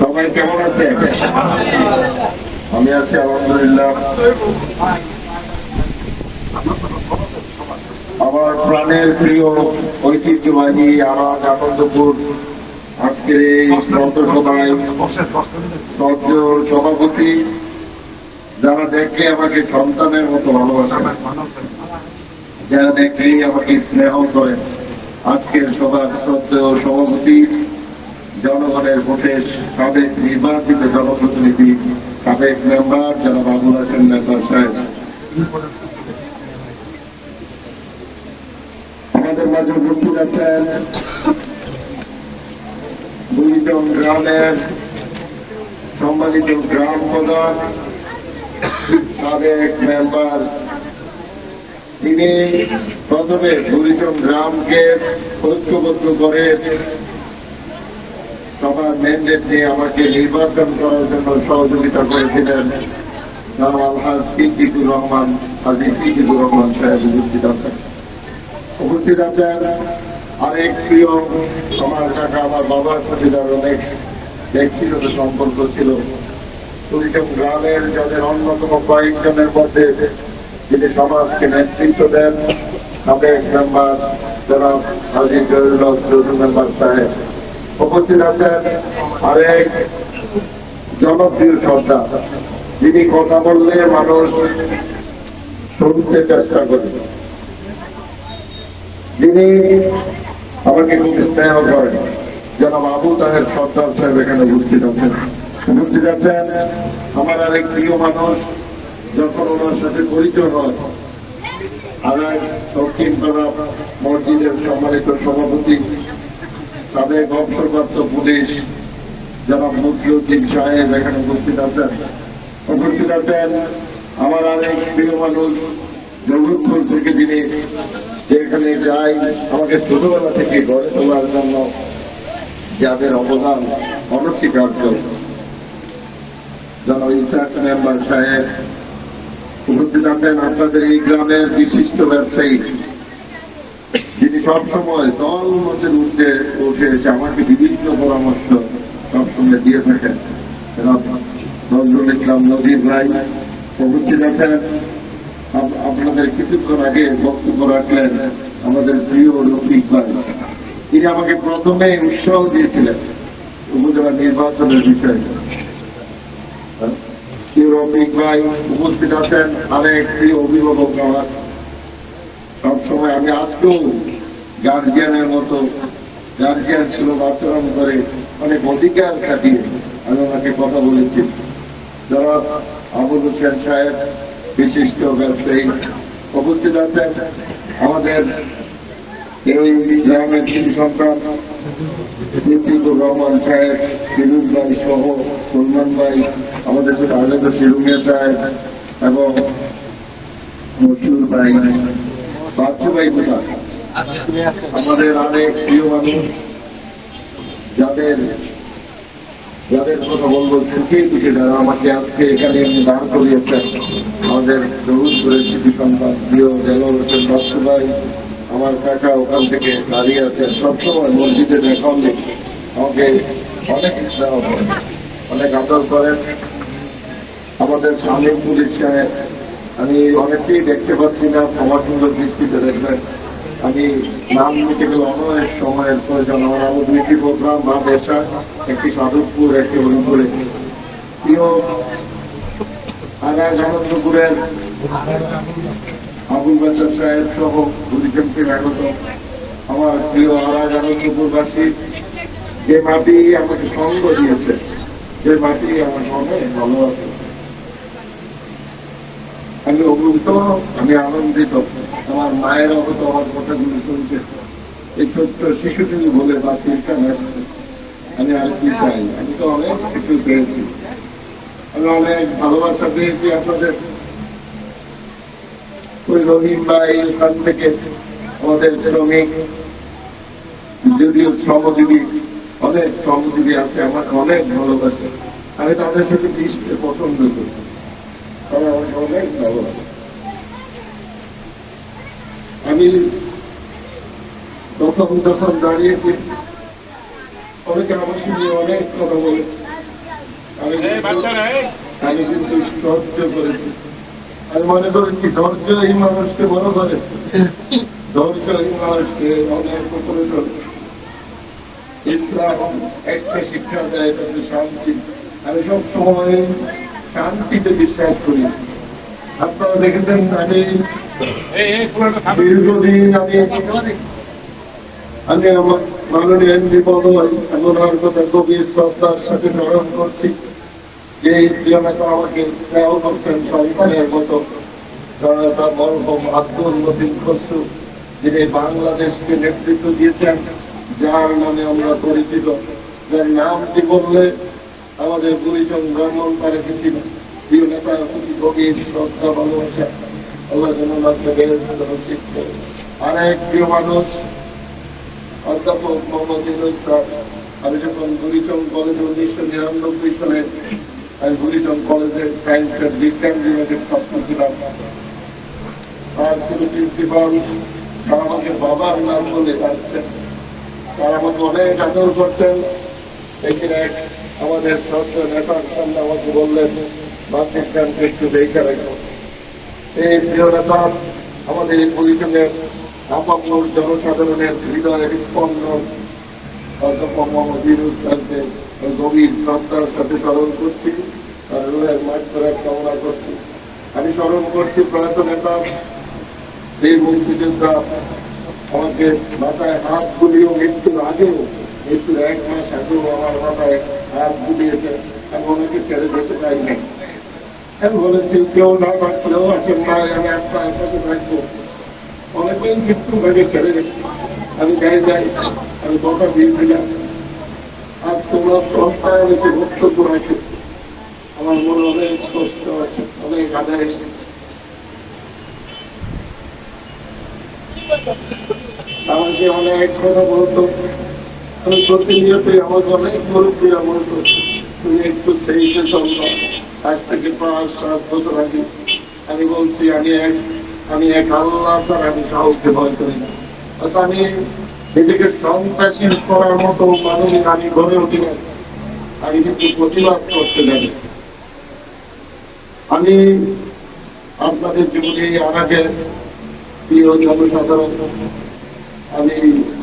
সবাই কেমন আছে? আমি আছি, আলহামদুলিল্লাহ। আমার প্রাণের প্রিয় ঐতিহ্যবাহী আমার আনন্দপুর আজকের এই শ্রদ্ধেয় সভাপতি, যারা দেখলে আমাকে সন্তানের মতো ভালোবাসে, যারা দেখলেই আমাকে স্নেহ করে। আজকের সভার শ্রদ্ধেয় সভাপতি, জনগণের ভোটের সাবেক নির্বাচিত জনপ্রতিনিধি, সাবেক মেম্বার যারা বাবুল হাসেন মেম্বার সাহেব। আমাদের মাঝে উপস্থিত আছেন বুড়িচং গ্রামের সম্মানিত গ্রাম প্রধান, সাবেক মেম্বার তিনি প্রথমে বুড়িচং গ্রামকে ঐক্যবদ্ধ করে সবার ম্যান্ডেট নিয়ে আমাকে নির্বাচন করার জন্য সহযোগিতা করেছিলেন। আলহাজ রহমান রহমান সাহেব উপস্থিত আছেন। উপস্থিত আছেন আরেক প্রিয় আমার কাকা আমার বাবার সাথে যার অনেক ব্যক্তিগত সম্পর্ক ছিল। গ্রামের, যাদের অন্যতম কয়েকজনের মধ্যে যিনি সমাজকে নেতৃত্ব দেন। সাবেক মেম্বার জনাব হাজি জয়ুল মেম্বার সাহেব উপস্থিত আছেন। আরেক জনপ্রিয় সর্দার, যিনি কথা বললে মানুষ শুনতে চেষ্টা করে। যিনি আমাকে খুব স্নেহ করেন। জনাব আবু তাহের সর্দার সাহেব এখানে উপস্থিত আছেন। উপস্থিত আছেন আমার আরেক প্রিয় মানুষ যখন ওনার সাথে পরিচয় হয় এক দক্ষিণ পাড়া মসজিদের সম্মানিত সভাপতি, সাবেক অবসরপ্রাপ্ত পুলিশ জনাব মসিউদ্দিন সাহেব এখানে উপস্থিত আছেন। উপস্থিত আছেন আমার আরেক প্রিয় মানুষ, জগৎপুর থেকে যিনি যেখানে যাই, আমাকে ছোটবেলা থেকে গড়ে তোলার জন্য যাদের অবদান, অনস্বীকার্য। জনাব ইসাক মেম্বার সাহেব উপস্থিত আপনাদের এই গ্রামের বিশিষ্ট ব্যবসায়ী। যিনি সবসময় দল মতের উঠে উঠে এসে আমাকে বিভিন্ন পরামর্শ সবসময় দিয়ে থাকেন। নজরুল ইসলাম নজির ভাই, উপস্থিত আছেন। আপনাদের কিছুক্ষণ আগে বক্তব্য রাখলেন আমাদের প্রিয় রফিক ভাই। তিনি আমাকে প্রথমে উৎসাহ দিয়েছিলেন উপজেলা নির্বাচনের বিষয়ে। রফিক ভাই উপস্থিত আছেন আরেক প্রিয় অভিভাবক আমার। সবসময় আমি আজকেও গার্জিয়ানের মতো গার্জিয়ান ছিল আচরণ করে অনেক অধিকার খাটিয়ে আমি ওনাকে কথা বলেছি। যারা আবুল হোসেন সাহেব, বিশিষ্ট ব্যবসায়ী উপস্থিত আছেন, আমাদের এই গ্রামের তিন সন্তান সিদ্দিকুর রহমান সাহেব ফিরুজ ভাই সহ সলমান ভাই, আমাদের সাথে আজাদ সিরুমিয়া সাহেব এবং মশুর ভাই। বাচ্চু ভাই কোথায়? আমাদের অনেক প্রিয় মানুষ, যাদের যাদের কথা বলব সুখে দুঃখে, যারা আমাকে আজকে এখানে দাঁড় করিয়েছেন, আমাদের জহুরপুরের শিশু সন্তান প্রিয় দেলোর হোসেন বাচ্চু ভাই আমার কাকা ওখান থেকে দাঁড়িয়ে আছেন। সবসময় মসজিদে দেখা। আমাকে অনেক স্নেহ করেন অনেক আদর করেন। আমাদের স্বামী পুলিশ সাহেব আমি অনেককেই দেখতে পাচ্ছি না। আমার সুন্দর দৃষ্টিতে দেখবেন। আমি নাম নিতে গেলে অনেক সময়ের প্রয়োজন। আমার আরও দুইটি প্রোগ্রাম বা দেশা একটি সাধুপুর, একটি হরিপুরে। প্রিয় আগায় আনন্দপুরের আবুল বাচ্চা সাহেব সহ গুলিজমকে আগত আমার প্রিয় আরাজ আনন্দপুরবাসী যে মাটি আমাকে সঙ্গ দিয়েছে, যে মাটি আমার মনে ভালোবাসে আমি অভিভূত আমি আনন্দিত। আমার মায়ের অবত আমার কথাগুলো শুনছে। এই ছোট্ট শিশুটি বলে বাসি এখানে আসছে আমি আর কি চাই? আমি তো অনেক কিছু পেয়েছি। আমি অনেক ভালোবাসা পেয়েছি আপনাদের। ওই রহিম ভাই ওখান থেকে আমাদের শ্রমিক যদিও শ্রমজীবী অনেক শ্রমজীবী আছে আমাকে অনেক ভালোবাসে। আমি তাদের সাথে মিশতে পছন্দ করি। তারা আমাকে অনেক ভালোবাসে। আমি প্রথম যখন দাঁড়িয়েছি। অনেকে আমাকে নিয়ে অনেক কথা বলেছে। আমি কিন্তু- আমি কিন্তু সহ্য করেছি। আমি মনে করেছি ধৈর্য এই মানুষকে বড় করে। ধৈর্য এই মানুষকে অনেক ইসলাম একটা শিক্ষা দেয় শান্তি। আমি শান্তিতে বিশ্বাস করি। আপনারা দেখেছেন, আমি দীর্ঘদিন আমি আমি আমার মাননীয় এমপি মহোদয় ওনার কথা গভীর শ্রদ্ধার সাথে স্মরণ করছি। যে প্রিয় আমাকে স্নেহ করতেন সন্তানের মতো জননেতা মরহম আব্দুল মতিন খসরু, যিনি বাংলাদেশকে নেতৃত্ব দিয়েছেন, যার নামে আমরা পরিচিত। যার নামটি বললে আমাদের গুরিজন ব্রাহ্মণ তারা কিছু প্রিয় নেতার প্রতি গভীর শ্রদ্ধা ভালোবাসা। আল্লাহ ওনাকে বেহেস্ত নসিব আরেক প্রিয় মানুষ, অধ্যাপক মোহাম্মদ ইউনুস স্যার, আমি যখন গুরিচং কলেজে উনিশশো নিরানব্বই সালে আমি গুরিচং কলেজের সায়েন্সের বিজ্ঞান বিভাগের ছাত্র ছিলাম স্যার ছিল প্রিন্সিপাল আমাকে বাবার নাম বলে ডাকতেন। স্যার আমাকে অনেক আদর করতেন। এখানে এক আমাদের শ্রদ্ধা নেতার সামনে আমাকে বললেন বাসের একটু দেখে রাখো। এই প্রিয় নেতা, আমাদের এই পরিচয়ের আপামর জনসাধারণের হৃদয়ের স্পন্দন অধ্যাপক মোহাম্মদ গভীর শ্রদ্ধার সাথে স্মরণ করছি। মাঠফেরাত কামনা করছি। আমি স্মরণ করছি প্রয়াত নেতা, এই মুক্তিযোদ্ধা। আমাকে মাথায় হাত বুলিয়েও মৃত্যুর আগেও, মৃত্যুর এক মাস আগেও আমার মাথায় হাত বুলিয়েছে। আমি ওনাকে ছেড়ে যেতে পারিনি আমি বলেছি, কেউ না থাকলেও আসেন না, আমি আপনার পাশে থাকব। অনেকদিন কিন্তু ভেবে ছেড়ে গেছি। আমি যাই যাই, আমি কথা দিয়েছিলাম। তোমরা সপ্তাহে এসে বক্তব্য রাখে আমার মনে অনেক কষ্ট আছে অনেক আদায় এসে। আমাকে অনেক কথা বলতো। আমি প্রতিনিয়তই আমাকে অনেক মুরব্বীরা বলতো। তুমি একটু সেইতে চলতো, আজ থেকে পাঁচ, সাত বছর আগে। আমি বলছি, আমি এক আমি এক আল্লাহ ছাড়া আমি কাউকে ভয় করি না। অর্থাৎ আমি নিজেকে সন্ত্রাসী করার মতো মানবিক আমি গড়ে উঠি না আমি কিন্তু প্রতিবাদ করতে জানি। আমি আপনাদের জীবনে আর আগে প্রিয় জনসাধারণ, আমি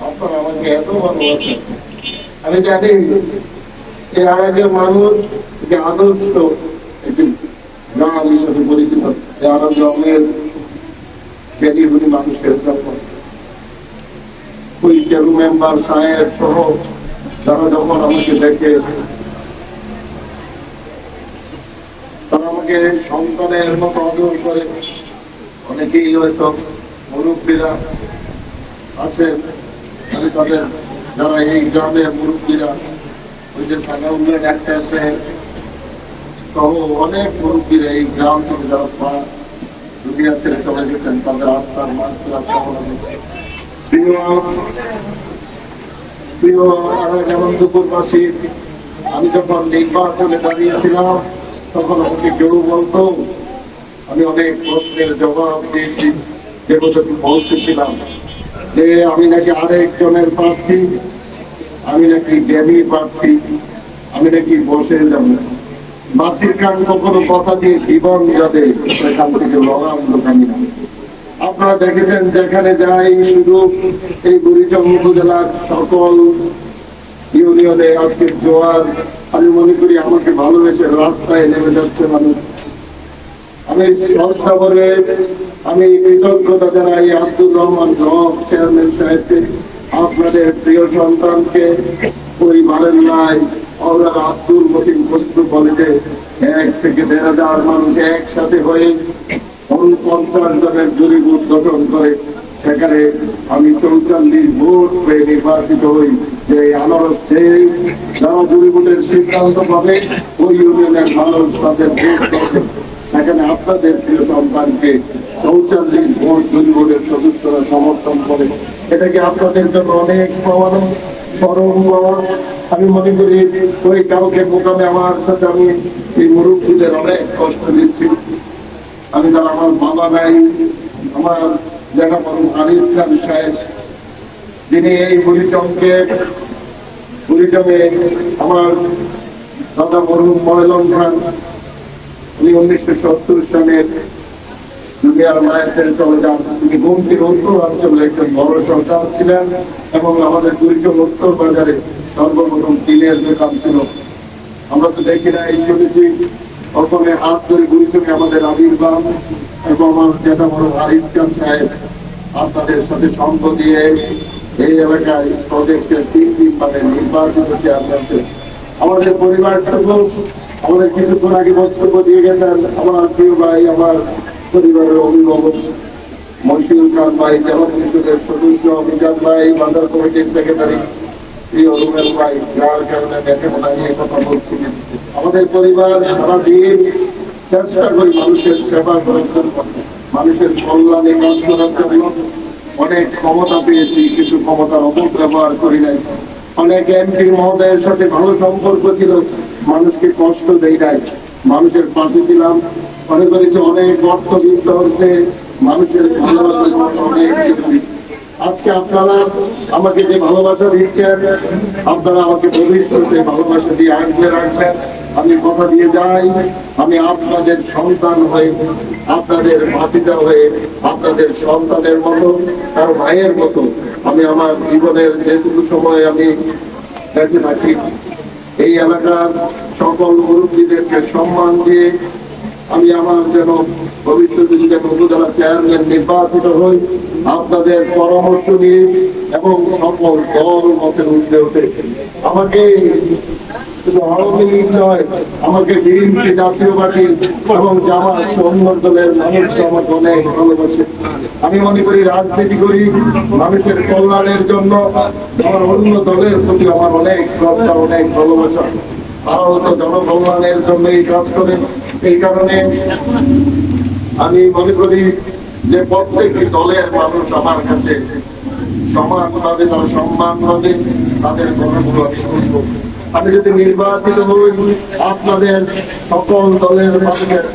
আপনারা আমাকে এত ভালোবাসেন। আমি জানি এই আড়াইটের মানুষ যে আদর্শ একটি গ্রাম হিসেবে পরিচিত এই আরও গ্রামের জ্ঞানী মানুষের জন্য ওই মেম্বার সাহেব সহ যারা যখন আমাকে দেখে, তারা আমাকে সন্তানের মতো আদর করে অনেকেই হয়তো মুরব্বীরা আছেন, আমি তাদের, যারা এই গ্রামের মুরব্বীরা, ওই যে সানাউল্লাহ ডাক্তার সাহেব সহ অনেক মুরব্বীরা এই গ্রাম থেকে যারা পা দুনিয়া ছেড়ে চলে গেছেন, তাদের আত্মার মাত্রা। প্রিয় আমি যখন নির্বাচনে দাঁড়িয়েছিলাম, তখন আমাকে কেউ বলতো, আমি অনেক প্রশ্নের জবাব দিয়েছি যেগুলো বলতেছিলাম, যে আমি নাকি আরেকজনের প্রার্থী, আমি নাকি জ্ঞানী প্রার্থী, আমি নাকি বসে যাব বাসির খান কখনো কথা দিয়ে জীবন যাবে, সেখান থেকে লড়াম দোকানি না। আপনারা দেখেছেন যেখানে যাই শুধু এই বুড়িচং উপজেলার সকল ইউনিয়নে আজকে জোয়ার। আমি মনে করি আমাকে ভালোবেসে রাস্তায় নেমে যাচ্ছে মানুষ। আমি শ্রদ্ধা করে আমি কৃতজ্ঞতা জানাই আব্দুর রহমান হক চেয়ারম্যান সাহেবকে, আপনাদের প্রিয় সন্তানকে, পরিবারের নাই ওনার আব্দুল মতিন বস্তু কলেজে এক থেকে দেড় হাজার মানুষ একসাথে হয়ে পঞ্চাশ জনের বুথ গঠন করে, সেখানে আমি চৌচল্লিশ ভোট পেয়ে নির্বাচিত হই। যে আনারস সেই যারা জুরি ভোটের সিদ্ধান্ত পাবে, ওই ইউনিয়নের মানুষ তাদের ভোট করবে সেখানে আপনাদের প্রিয় সন্তানকে চৌচল্লিশ ভোট দুই ভোটের সদস্যরা সমর্থন করে। এটা কি আপনাদের জন্য অনেক পাওয়ানো পরম পাওয়া আমি মনে করি, ওই কাউকে মোকামে আমার সাথে আমি এই মুরব্বীদের অনেক কষ্ট দিচ্ছি। আমি তার আমার বাবা নাই আমার লেখাপড়া আনিস খান সাহেব, যিনি এই বুড়িচমকে কুড়িগ্রামে আমার দাদা মরহুম ময়লন খান, উনি উনিশশো সত্তর সালের দুনিয়ার মায়া ছেড়ে চলে যান। তিনি গুমতির উত্তর অঞ্চলে একজন বড় সরকার ছিলেন এবং আমাদের কুড়িগ্রাম উত্তর বাজারে সর্বপ্রথম টিনের দোকান ছিল। আমরা তো দেখি না এই শুনেছি প্রথমে হাত ধরে গুরুজনে আমাদের আবির্ভাব এবং আমার যেটা বড় হারিস খান সাহেব আপনাদের সাথে সঙ্গ দিয়ে এই এলাকায় প্রজেক্টের তিন মানে নির্বাচিত চেয়ারম্যান। আমাদের পরিবারটুকু আমাদের কিছুক্ষণ আগে বক্তব্য দিয়ে গেছেন আমার প্রিয় ভাই, আমার পরিবারের অভিভাবক মশিউর খান ভাই, জেলা পরিষদের সদস্য অভিজাত ভাই, বাজার কমিটির সেক্রেটারি আমাদের পরিবার সারাদিন চেষ্টা করি মানুষের সেবা করার জন্য। মানুষের কল্যাণে কাজ করার জন্য অনেক ক্ষমতা পেয়েছি, কিছু ক্ষমতার অপব্যবহার করি নাই। অনেক এমপি মহোদয়ের সাথে ভালো সম্পর্ক ছিল, মানুষকে কষ্ট দেই নাই। মানুষের পাশে ছিলাম, মনে করেছি অনেক অর্থ দিতে হচ্ছে, মানুষের অনেক আজকে আপনারা আমাকে যে ভালোবাসা দিচ্ছেন, আপনারা আমাকে ভবিষ্যতে ভালোবাসা দিয়ে আগলে রাখবেন। আমি কথা দিয়ে যাই, আমি আপনাদের সন্তান হয়ে, আপনাদের ভাতিজা হয়ে, আপনাদের সন্তানের মতো কারও ভাইয়ের মতো আমি আমার জীবনের যেটুকু সময় আমি বেঁচে থাকি। এই এলাকার সকল মুরব্বীদেরকে সম্মান দিয়ে আমি আমার যেন ভবিষ্যতে যদি একটা উপজেলা চেয়ারম্যান নির্বাচিত হই, আপনাদের পরামর্শ নিয়ে এবং সকল দল মতের উঠে ওঠে। আমাকে শুধু আওয়ামী লীগ নয়, আমাকে বিএনপি জাতীয় পার্টি এবং জামাত অন্য দলের মানুষ আমাকে অনেক ভালোবাসে। আমি মনে করি রাজনীতি করি, মানুষের কল্যাণের জন্য আমার অন্য দলের প্রতি আমার অনেক শ্রদ্ধা, অনেক ভালোবাসা। তারাও তো জনকল্যাণের জন্য এই কাজ করেন। এই কারণে আমি মনে করি যে প্রত্যেকটি দলের মানুষ আমার কাছে সমানভাবে তারা সম্মান পাবে, তাদের কথাগুলো আমি শুনব আমি যদি নির্বাচিত হই, আপনাদের সকল দলের মানুষের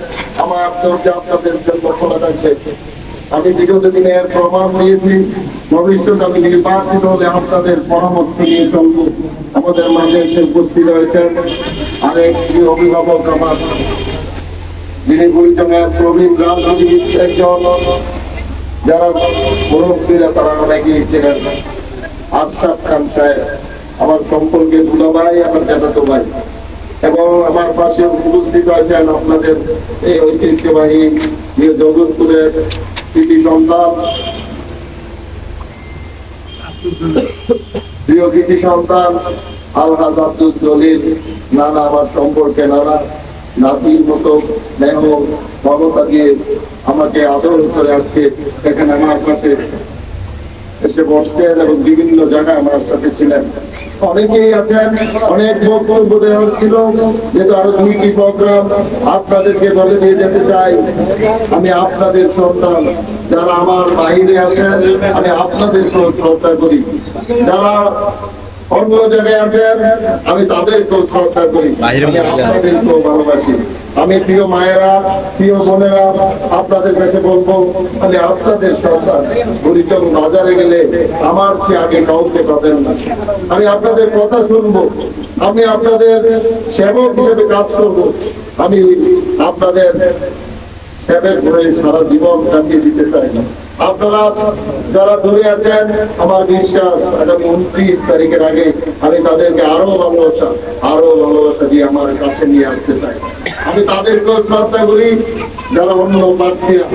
আমার দরজা আপনাদের জন্য খোলা থাকবে। আমি বিগত দিনে এর প্রমাণ দিয়েছি, ভবিষ্যতে আমি নির্বাচিত হলে আপনাদের পরামর্শ নিয়ে চলবো। আমাদের মাঝে এসে উপস্থিত হয়েছেন আরেক যে অভিভাবক আমার, যিনি গুরুজনের প্রবীণ রাজনীতিবিদ একজন, যারা মুরব্বীরা তারা অনেকেই ছিলেন আফসাব খান সাহেব। আমার সম্পর্কে দুলা ভাই, আমার জ্যাঠাতো ভাই। এবং আমার পাশে উপস্থিত আছেন আপনাদের এই ঐতিহ্যবাহী জগৎপুরের কৃতি সন্তান। প্রিয় কৃতি সন্তান, আলহাজ আব্দুল জলিল, নানা আমার সম্পর্কে নানা নাতির মতো স্নেহ, মমতা দিয়ে আমাকে আদর করে আজকে এখানে আমার পাশে এসে বসতেন এবং বিভিন্ন জায়গায় আমার সাথে ছিলেন। অনেকেই আছেন অনেক বক্তব্য দেওয়া ছিল যেহেতু আরও দুইটি প্রোগ্রাম আপনাদেরকে বলে নিয়ে যেতে চাই। আমি আপনাদের সন্তান যারা আমার বাইরে আছেন আমি আপনাদেরকেও শ্রদ্ধা করি। যারা অন্য জায়গায় আছেন আমি তাদেরকেও শ্রদ্ধা করি। আমি আপনাদেরকেও ভালোবাসি। আমি প্রিয় মায়েরা, প্রিয় বোনেরা, আপনাদের কাছে বলব আমি আপনাদের সন্তান হরিচন বাজারে গেলে আমার চেয়ে আগে কাউকে পাবেন না। আমি আপনাদের কথা শুনব, আমি আপনাদের সেবক হিসেবে কাজ করব, আমি আপনাদের সেবের হয়ে সারা জীবন কাটিয়ে দিতে চাই না। আপনারা যারা দূরে আছেন, আমার বিশ্বাস আগামী উনত্রিশ তারিখের আগে আমি তাদেরকে আরও ভালোবাসা আরও ভালোবাসা দিয়ে আমার কাছে নিয়ে আসতে চাই। আমি তাদেরকেও শ্রদ্ধা করি, যারা অন্য প্রার্থীরা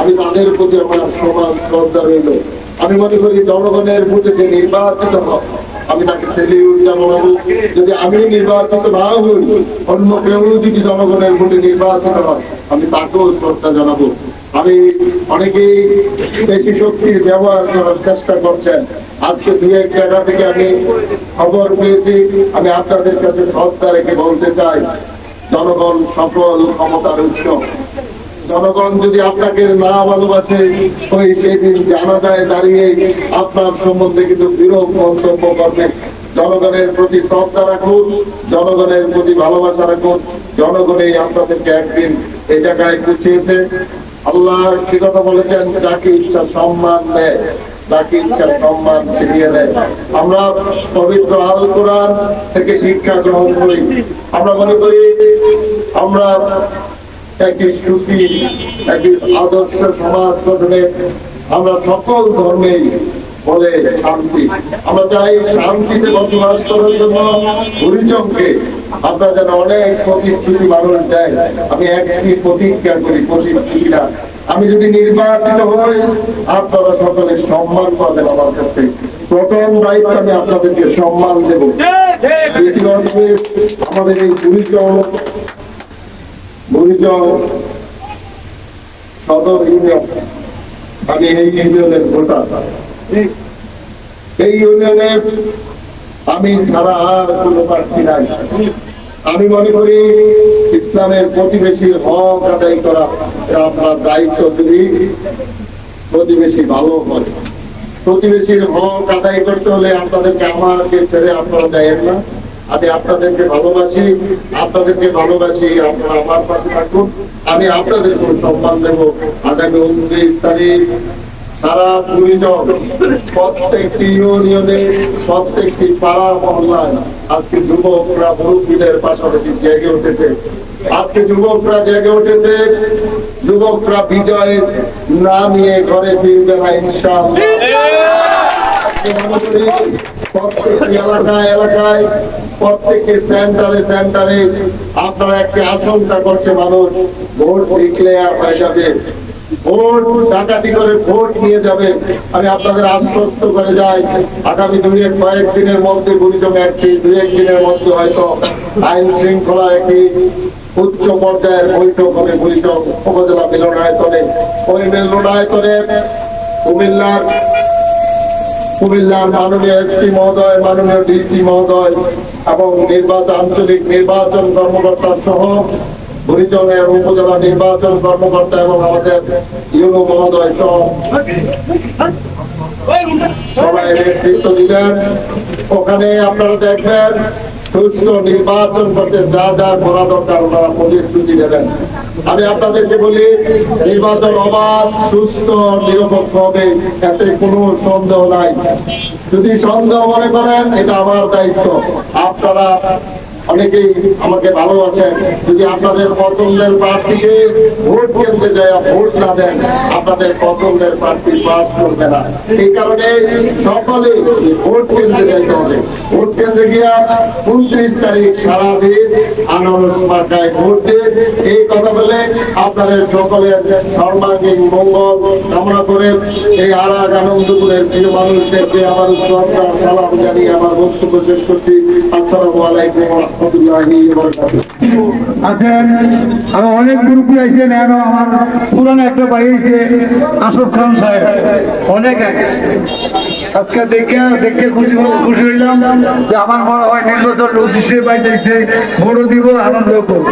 আমি তাদের প্রতি আমার সমান শ্রদ্ধা রইল। আমি মনে করি জনগণের প্রতি যে নির্বাচিত হয় আমি তাকে সেলিউট জানাব। যদি আমি নির্বাচিত না হই, অন্য কেউ যদি জনগণের ভোটে নির্বাচিত হয়, আমি তাকেও শ্রদ্ধা জানাব। আমি অনেকেই বেশি শক্তির ব্যবহার করার চেষ্টা করছেন। আজকে দুই এক জায়গা থেকে আমি খবর পেয়েছি। আমি আপনাদের কাছে শ্রদ্ধা রেখে বলতে চাই জনগণ সকল ক্ষমতার উৎস। জনগণ যদি আপনাকে না ভালোবাসে, ওই সেদিন জানা যায় দাঁড়িয়ে আপনার সম্বন্ধে কিন্তু বিরূপ মন্তব্য করবে। জনগণের প্রতি শ্রদ্ধা রাখুন, জনগণের প্রতি ভালোবাসা রাখুন। জনগণই আপনাদেরকে একদিন এই জায়গায় গুছিয়েছে। আল্লাহ কি কথা বলেছেন? যাকে ইচ্ছা সম্মান দেয়। আমরা সকল ধর্মেই বলে শান্তি। আমরা চাই শান্তিতে বসবাস করার জন্য হরিচমকে আমরা যেন অনেক প্রতিশ্রুতি মানুষ দেয়। আমি একটি প্রতিজ্ঞা করি প্রতিশ্রুতিরা আমি যদি নির্বাচিত হই, আপনারা সকলে সম্মান পাবেন আমার কাছে। প্রথম দায়িত্ব আমি আপনাদেরকে সম্মান দেব। আমাদের এই হরিচম হরিচম সদর ইউনিয়ন আমি এই ইউনিয়নের ভোটার এই ইউনিয়নে আমি ছাড়া আর কোনো প্রার্থী নাই। আমি মনে করি ইসলামের প্রতিবেশীর হক আদায় করা আপনার দায়িত্ব, যদি প্রতিবেশী ভালো করে। প্রতিবেশীর হক আদায় করতে হলে আপনাদেরকে আমাকে ছেড়ে আপনারা যাইয়েন না। আমি আপনাদেরকে ভালোবাসি আপনাদেরকে ভালোবাসি, আপনারা আমার পাশে থাকুন। আমি আপনাদের কোনো সম্মান দেব। আগামী উনত্রিশ তারিখ সারা পরিচয় প্রত্যেকটি ইউনিয়নে, প্রত্যেকটি পাড়া মহল্লায় আজকে যুবকরা মুরব্বীদের পাশাপাশি জেগে উঠেছে। আজকে যুবকরা জেগে উঠেছে, যুবকরা বিজয় না নিয়ে ঘরে ফিরবে না, ইনশাআল্লাহ। আপনারা একটি আশঙ্কা করছে মানুষ, ভোট ডিক্লেয়ার হয়ে যাবে। ভোট, ডাকাতি করে ভোট নিয়ে যাবে। আমি আপনাদের আশ্বস্ত করে যাই, আগামী দুই এক মধ্যে একটি দুই মধ্যে হয়তো আইন একটি উচ্চ পর্যায়ের বৈঠক হবে উপজেলা মিলনায়তনে। ওই মিলনায়তনে কুমিল্লার কুমিল্লার মাননীয় এসপি মহোদয়, মাননীয় ডিসি মহোদয় এবং নির্বাচন, আঞ্চলিক নির্বাচন কর্মকর্তা সহ হরিজনের উপজেলা নির্বাচন কর্মকর্তা এবং আমাদের ইউনো মহোদয় সহ সবাই নেতৃত্ব দিবেন ওখানে আপনারা দেখবেন সুস্থ নির্বাচন করতে যা যা করা দরকার ওনারা প্রতিশ্রুতি দেবেন। আমি আপনাদেরকে বলি, নির্বাচন অবাধ সুস্থ নিরপেক্ষ হবে, এতে কোনো সন্দেহ নাই। যদি সন্দেহ মনে করেন, এটা আমার দায়িত্ব। আপনারা অনেকেই আমাকে ভালো আছেন যদি আপনাদের পছন্দের প্রার্থীকে ভোট কেন্দ্রে যায় ভোট না দেন, আপনাদের পছন্দের প্রার্থী পাস করবে না। এই কারণে সকলে ভোট কেন্দ্রে যাইতে হবে। ভোট কেন্দ্রে গিয়া উনত্রিশ তারিখ সারাদিন আনারস মার্কায় ভোট দিয়ে এই কথা বলে আপনাদের সকলের সর্বাঙ্গীন মঙ্গল কামনা করে এই আরাগ আনন্দপুরের প্রিয় মানুষদেরকে আমার শ্রদ্ধা, সালাম জানিয়ে আমার বক্তব্য শেষ করছি। আসসালামু আলাইকুম আছেন আরও অনেক গ্রুপ আছেন আমার পুরানো একটা বাড়ি আছে আসফ খান সাহেব। অনেক আজকে দেখে দেখে খুশি খুশি হইলাম যে আমার মনে হয় নির্বাচন উদ্দেশ্যে ভোটও দিব, আনন্দ করব।